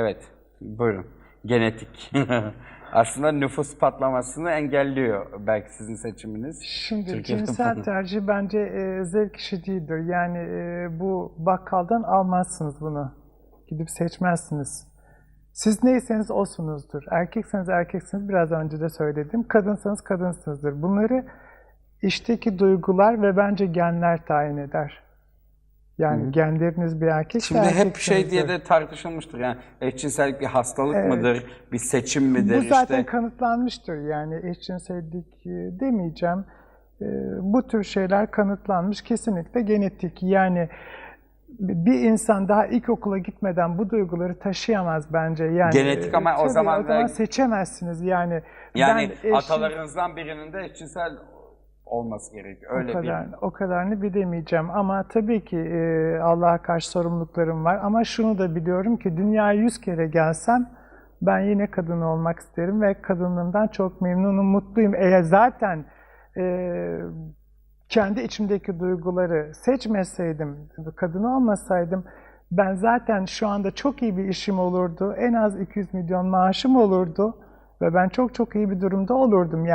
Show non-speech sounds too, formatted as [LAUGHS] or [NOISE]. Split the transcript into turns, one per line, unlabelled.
Evet, buyurun. Genetik. [LAUGHS] Aslında nüfus patlamasını engelliyor belki sizin seçiminiz.
Şimdi
Türkiye'de
cinsel
bunu-
tercih bence e, zevk işi değildir. Yani e, bu bakkaldan almazsınız bunu. Gidip seçmezsiniz. Siz neyseniz osunuzdur. Erkekseniz erkeksiniz. Biraz önce de söyledim. Kadınsanız kadınsınızdır. Bunları işteki duygular ve bence genler tayin eder. Yani genleriniz bir erkek
Şimdi hep şey diye de tartışılmıştır. Yani eşcinsellik bir hastalık mıdır, bir seçim midir?
Bu zaten
işte
kanıtlanmıştır yani eşcinsellik e, demeyeceğim. E, Bu tür şeyler kanıtlanmış kesinlikle genetik. Yani bir insan daha ilkokula gitmeden bu duyguları taşıyamaz bence. Yani
Genetik ama o zaman
o zaman seçemezsiniz yani.
yani
ben eşim-
atalarınızdan birinin de eşcinsel olması gerekiyor. Öyle
o kadar,
bir
o kadarını bilemeyeceğim ama tabii ki e, Allah'a karşı sorumluluklarım var. Ama şunu da biliyorum ki dünyaya yüz kere gelsem ben yine kadın olmak isterim ve kadınlığımdan çok memnunum, mutluyum. Eğer zaten e, kendi içimdeki duyguları seçmeseydim, kadın olmasaydım ben zaten şu anda çok iyi bir işim olurdu. En az 200 milyon maaşım olurdu ve ben çok çok iyi bir durumda olurdum. Yani